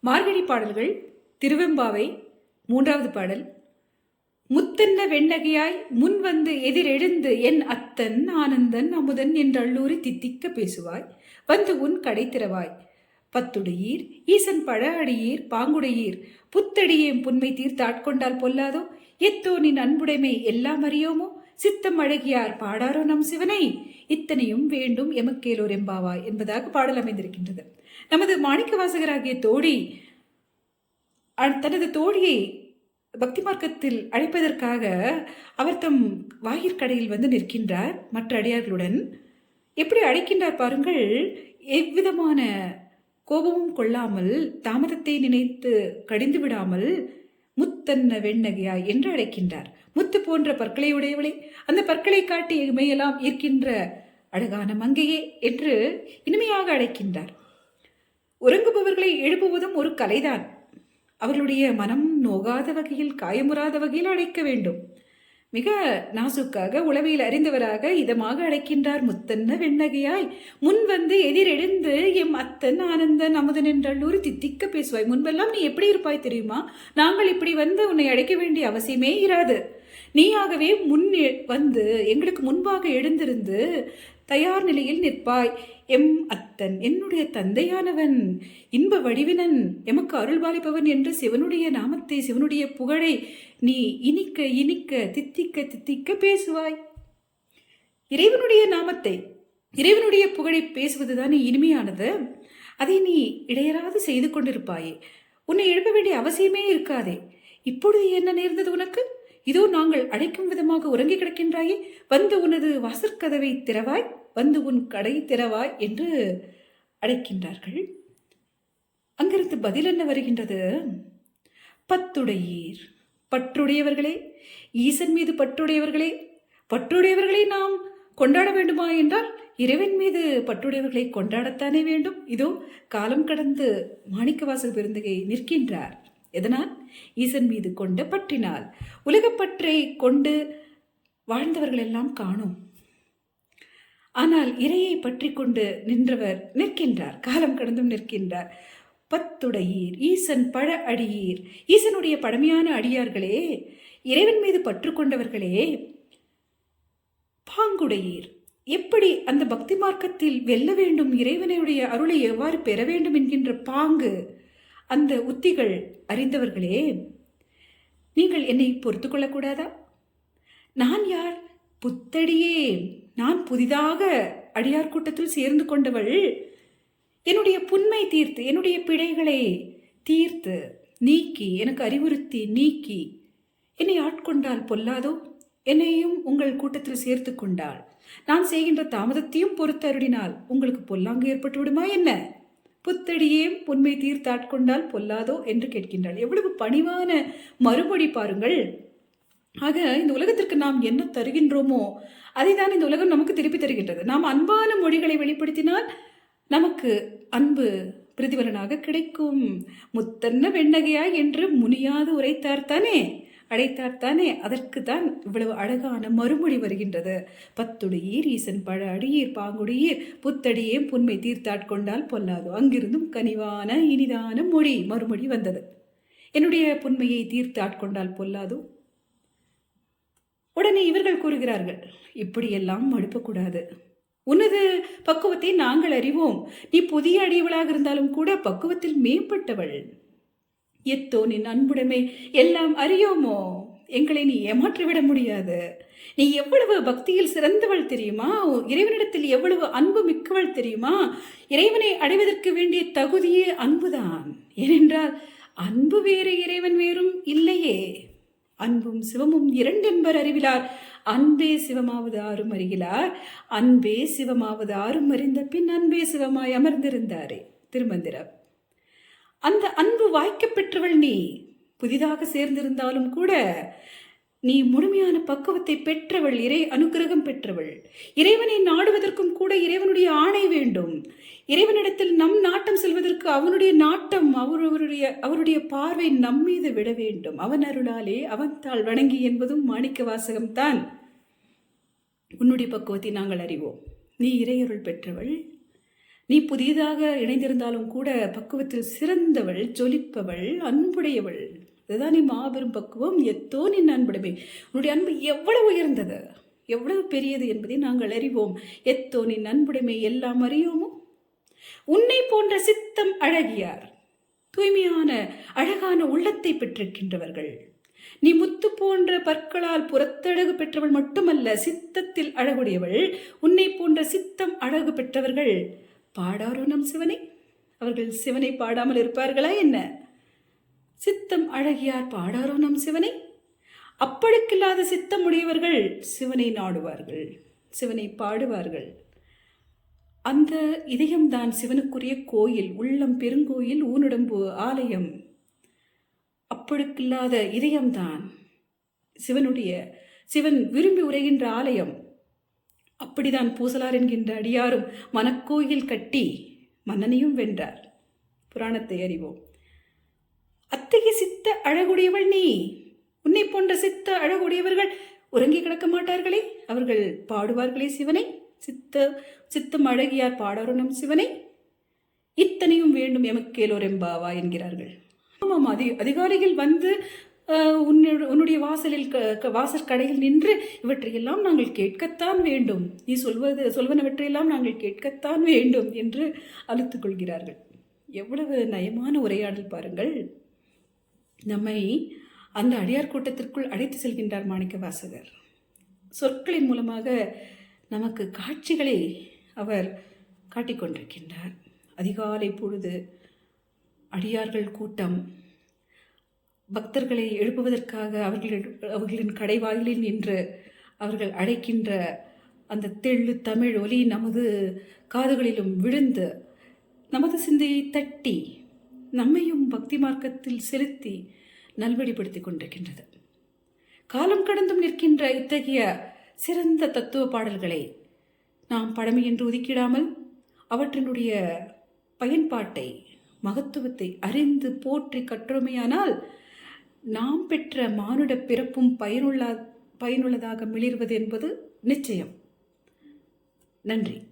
மார்கழி பாடல்கள் திருவெம்பாவை மூன்றாவது பாடல். முத்தென்ன வெண்ணகையாய் முன் வந்து எதிரெழுந்து என் அத்தன் ஆனந்தன் அமுதன் என்றள்ளூரி தித்திக்க பேசுவாய். வந்து உன் கடை திறவாய். பத்துடையீர் ஈசன் பழ அடியீர் பாங்குடையீர் புத்தடியேம் புன்மை தீர்த்தாட்கொண்டால் பொல்லாதோ? எத்தோ நின் அன்புடைமை எல்லாம் அறியோமோ? சித்தம் அழகியார் பாடாரோ நம் சிவனை? இத்தனையும் வேண்டும் எமக்கேலோர் எம்பாவாய் என்பதாக பாடல் அமைந்திருக்கின்றது. நமது மாணிக்க வாசகராகிய தோழி தனது தோழியை பக்தி மார்க்கத்தில் அழைப்பதற்காக அவர் தம் வாயிற்கடையில் வந்து நிற்கின்றார். மற்ற அடியார்களுடன் எப்படி அழைக்கின்றார் பாருங்கள். எவ்விதமான கோபமும் கொள்ளாமல் தாமதத்தை நினைத்து கடிந்து விடாமல் முத்தன்ன வெண்ணகையாய் என்று அழைக்கின்றார். முத்து போன்ற பற்களை உடையவளே அந்த பற்களை காட்டி இமையெல்லாம் ஈர்க்கின்ற அழகான மங்கையே என்று இனிமையாக அழைக்கின்றார். உறங்குபவர்களை எழுப்புவதும் ஒரு கலைதான். அவர்களுடைய மனம் நோகாத வகையில் காயமுறாத வகையில் அழைக்க வேண்டும். மிக நாசுக்காக உளவியல் அறிந்தவராக இதமாக அழைக்கின்றார் முத்தன்ன வெண்ணகையாய். முன் வந்து எதிரெழுந்து எம் அத்தன் ஆனந்தன் அமுதன் என்றல்லூரி தித்திக்க பேசுவாய். முன்பெல்லாம் நீ எப்படி இருப்பாய் தெரியுமா? நாங்கள் இப்படி வந்து உன்னை அழைக்க வேண்டிய அவசியமே இராது. நீயாகவே முன் வந்து எங்களுக்கு முன்பாக எழுந்திருந்து தயார் நிலையில் நிற்பாய். எம் அத்தன் என்னுடைய தந்தையானவன் இன்ப வடிவினன் எமக்கு அருள்பாலிப்பவன் என்று சிவனுடைய நாமத்தை சிவனுடைய புகழை நீ இனிக்க இனிக்க தித்திக்க தித்திக்க பேசுவாய். இறைவனுடைய நாமத்தை இறைவனுடைய புகழை பேசுவதுதானே இனிமையானது. அதை நீ இடையராது செய்து கொண்டிருப்பாயே. உன்னை எழுப்ப வேண்டிய அவசியமே இருக்காதே. இப்பொழுது என்ன நேர்ந்தது உனக்கு? இதோ நாங்கள் அழைக்கும் விதமாக உறங்கி கிடக்கின்றாயே வந்து உனது வாசற்கதவை திறவாய் வந்து உன் கடை திறவாய் என்று அழைக்கின்றார்கள். அங்கிருந்து பதில் என்ன வருகின்றது? பத்துடையீர் பற்றுடையவர்களே ஈசன் மீது பற்றுடையவர்களே பற்றுடையவர்களை நாம் கொண்டாட வேண்டுமா என்றால் இறைவன் மீது பற்றுடையவர்களை கொண்டாடத்தானே வேண்டும். இதோ காலம் கடந்து மாணிக்கவாசல் பெருந்தகை நிற்கின்றார். எதனால்? ஈசன் மீது கொண்ட பற்றினால். உலகப்பற்றை கொண்டு வாழ்ந்தவர்கள் எல்லாம் காணும். ஆனால் இறையை பற்றி கொண்டு நின்றவர் நிற்கின்றார். காலம் கடந்தும் நிற்கின்றார். பத்துடையீர் ஈசன் பழ அடியீர். ஈசனுடைய பழமையான அடியார்களே இறைவன் மீது பற்று கொண்டவர்களே பாங்குடையீர். எப்படி அந்த பக்தி மார்க்கத்தில் வெல்ல வேண்டும்? இறைவனுடைய அருளை எவ்வாறு பெற வேண்டும்? என்கின்ற பாங்கு அந்த உத்திகள் அறிந்தவர்களே நீங்கள் என்னை பொறுத்து கொள்ளக்கூடாதா? நான் யார்? புத்தடியே நான் புதிதாக அடியார் கூட்டத்தில் சேர்ந்து கொண்டவள். என்னுடைய புண்மை தீர்த்து என்னுடைய பிழைகளை தீர்த்து நீக்கி எனக்கு அறிவுறுத்தி நீக்கி என்னை ஆட்கொண்டால் பொல்லாதோ? என்னையும் உங்கள் கூட்டத்தில் சேர்த்து கொண்டாள். நான் செய்கின்ற தாமதத்தையும் பொறுத்து அருளினால் உங்களுக்கு பொல்லாங்கு ஏற்பட்டு விடுமா என்ன? புத்தடியே உண்மை தீர்த்தாட்கொண்டால் பொல்லாதோ என்று கேட்கின்றாள். எவ்வளவு பணிவான மறுமொழி பாருங்கள். ஆக இந்த உலகத்திற்கு நாம் என்ன தருகின்றோமோ அதை தான் இந்த உலகம் நமக்கு திருப்பி தருகின்றது. நாம் அன்பான மொழிகளை வெளிப்படுத்தினால் நமக்கு அன்பு பிரதிபலனாக கிடைக்கும். முத்தன்ன வெண்ணகையாய் என்று முனியாது உரைத்தார்த்தானே அழைத்தார்த்தானே அதற்கு தான் இவ்வளவு அழகான மறுமொழி வருகின்றது. பத்துடையீர் ஈசன் பழ அடியீர் பாங்குடியீர் புத்தடியே புன்மை தீர்த்தாட்கொண்டால் பொல்லாதோ. அங்கிருந்தும் கனிவான இனிதான மொழி மறுமொழி வந்தது. என்னுடைய புன்மையை தீர்த்து ஆட்கொண்டால் பொல்லாதோ? உடனே இவர்கள் கூறுகிறார்கள் இப்படியெல்லாம் மடுப்பக்கூடாது. உனது பக்குவத்தை நாங்கள் அறிவோம். நீ புதிய அடியவளாக இருந்தாலும் கூட பக்குவத்தில் மேம்பட்டவள். எத்தோ நின் அன்புடைமை எல்லாம் அறியோமோ? எங்களை நீ ஏமாற்றிவிட முடியாது. நீ எவ்வளவு பக்தியில் சிறந்தவள் தெரியுமா? இறைவனிடத்தில் எவ்வளவு அன்பு மிக்கவள் தெரியுமா? இறைவனை அடைவதற்கு வேண்டிய தகுதியே அன்புதான். ஏனென்றால் அன்பு வேறு இறைவன் வேறும் இல்லையே. அன்பும் சிவமும் இரண்டென்பர் அறிவிலார். அன்பே சிவமாவது ஆறும் அறிகிறார். அன்பே சிவமாவது ஆறும் அறிந்த பின் அன்பே சிவமாய் அமர்ந்திருந்தாரே. திருமந்திரம். அந்த அன்பு வாய்க்கப் பெற்றவள் நீ. புதிதாக சேர்ந்திருந்தாலும் கூட நீ முழுமையான பக்குவத்தை பெற்றவள் இறை அனுக்கிரகம் பெற்றவள். இறைவனை நாடுவதற்கும் கூட இறைவனுடைய ஆணை வேண்டும். இறைவனிடத்தில் நம் நாட்டம் செல்வதற்கு அவனுடைய நாட்டம் அவர் அவருடைய அவருடைய பார்வை நம் மீது விட வேண்டும். அவன் அருளாலே அவன் தாள் வணங்கி என்பதும் மாணிக்க வாசகம்தான். உன்னுடைய பக்குவத்தை நாங்கள் அறிவோம். நீ இறையருள் பெற்றவள் நீ புதிதாக இணைந்திருந்தாலும் கூட பக்குவத்தில் சிறந்தவள் ஜொலிப்பவள் அன்புடையவள். அதுதான் நீ மாபெரும் பக்குவம். எத்தோ நின் அன்புடைமை உன்னுடைய அன்பு எவ்வளவு உயர்ந்தது? எவ்வளவு பெரியது என்பதை நாங்கள் அறிவோம். எத்தோ நின் அன்புடைமை எல்லாம் அறியோமோ? உன்னை போன்ற சித்தம் அழகியார் தூய்மையான அழகான உள்ளத்தை பெற்றிருக்கின்றவர்கள். நீ முத்து போன்ற பற்களால் புறத்தழகு பெற்றவள் மட்டுமல்ல சித்தத்தில் அழகுடையவள். உன்னை போன்ற சித்தம் அழகு பெற்றவர்கள். பாடாரோ நம் சிவனை? அவர்கள் சிவனை பாடாமல் இருப்பார்களா என்ன? சித்தம் அழகியார் பாடாரோ நம் சிவனை? அப்பழுக்கில்லாத சித்தம் உடையவர்கள் சிவனை நாடுவார்கள் சிவனை பாடுவார்கள். அந்த இதயம்தான் சிவனுக்குரிய கோயில் உள்ளம் பெருங்கோயில் ஊனுடம்பு ஆலயம். அப்பழுக்கில்லாத இதயம்தான் சிவனுடைய சிவன் விரும்பி உரைகின்ற ஆலயம். அப்படிதான் பூசலார் என்கின்ற அடியாரும் மனக்கோயில் கட்டி மன்னனையும் வென்றார். புராணத்தை அறிவோம். அத்தகைய சித்த அழகுடையவள் நீ? உன்னை போன்ற சித்த அழகுடையவர்கள் உறங்கி கிடக்க மாட்டார்களே? அவர்கள் பாடுவார்களே சிவனை? சித்த சித்தம் அழகியார் பாடாருணம் சிவனை? இத்தனையும் வேண்டும் எமக்கேலோரெம்பாவா என்கிறார்கள். ஆமாம் அதி அதிகாரிகள் வந்து உன்னுடைய உன்னுடைய வாசலில் க க- வாசல் கடையில் நின்று இவற்றையெல்லாம் நாங்கள் கேட்கத்தான் வேண்டும். நீ சொல்வது சொல்வனவற்றையெல்லாம் நாங்கள் கேட்கத்தான் வேண்டும் என்று அழுத்து கொள்கிறார்கள். எவ்வளவு நயமான உரையாடல் பாருங்கள். நம்மை அந்த அடியார் கூட்டத்திற்குள் அழைத்து செல்கின்றார் மாணிக்க வாசகர். சொற்களின் மூலமாக நமக்கு காட்சிகளை அவர் காட்டிக்கொண்டிருக்கின்றார் அதிகாலை பொழுது அடியார்கள் கூட்டம் பக்தர்களை எழுப்புவதற்காக அவர்களின் அவர்களின் கடைவாயிலில் நின்று அவர்கள் அழைக்கின்ற அந்த தெள்ளு தமிழ் ஒலி நமது காதுகளிலும் விழுந்து நமது சிந்தையை தட்டி நம்மையும் பக்தி மார்க்கத்தில் செலுத்தி நல்வழிப்படுத்தி கொண்டிருக்கின்றது. காலம் கடந்தும் நிற்கின்ற இத்தகைய சிறந்த தத்துவ பாடல்களை நாம் பழமை என்று ஒதுக்கிடாமல் அவற்றினுடைய பயன்பாட்டை மகத்துவத்தை அறிந்து போற்றி கற்றோமையானால் நாம் பெற்ற மானுட பிறப்பும் பயனுள்ள பயனுள்ளதாக மிளிர்வது என்பது நிச்சயம். நன்றி.